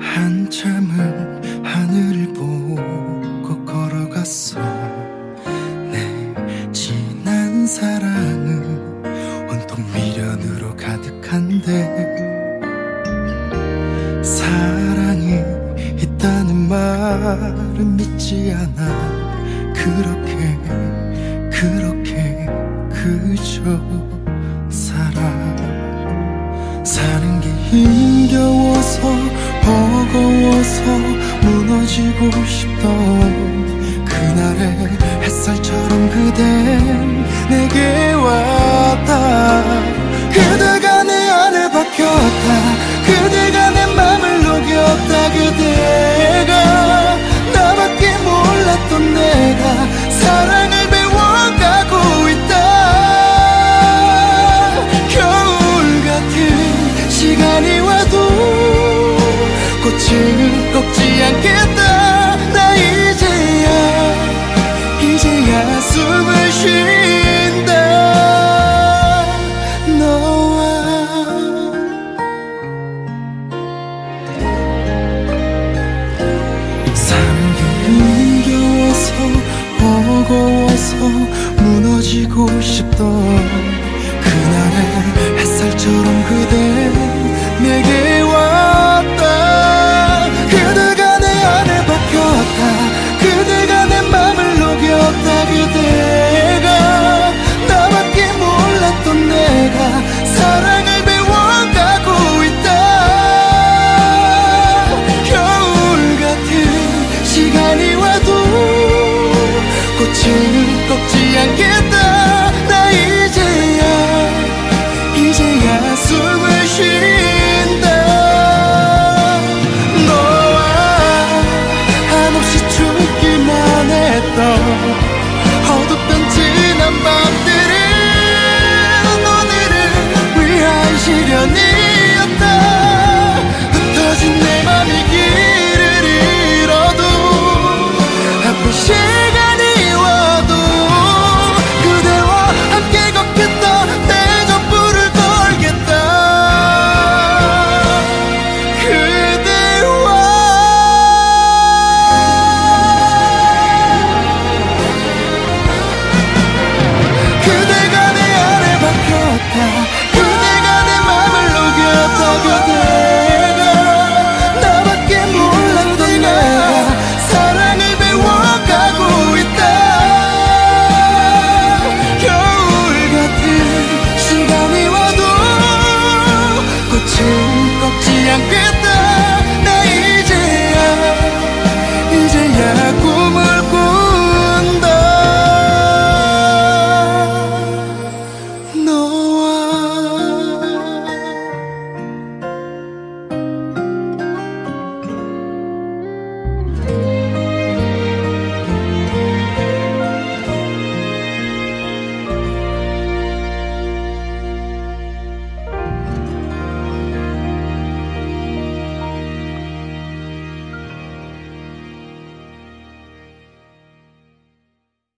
한참을 하늘을 보고 걸어갔어. 내 지난 사랑은 온통 미련으로 가득한데 말은 믿지 않아. 그렇게 그렇게 그저 살아. 사는 게 힘겨워서 버거워서 무너지고 싶던 그대 내게 왔다. 그대가 내 안에 박혔다. 그대가 내 맘을 녹였다. 그대가 나밖에 몰랐던 내가 사랑을 배워가고 있다. 겨울 같은 시간이 와도 꽃이 꺾지 않게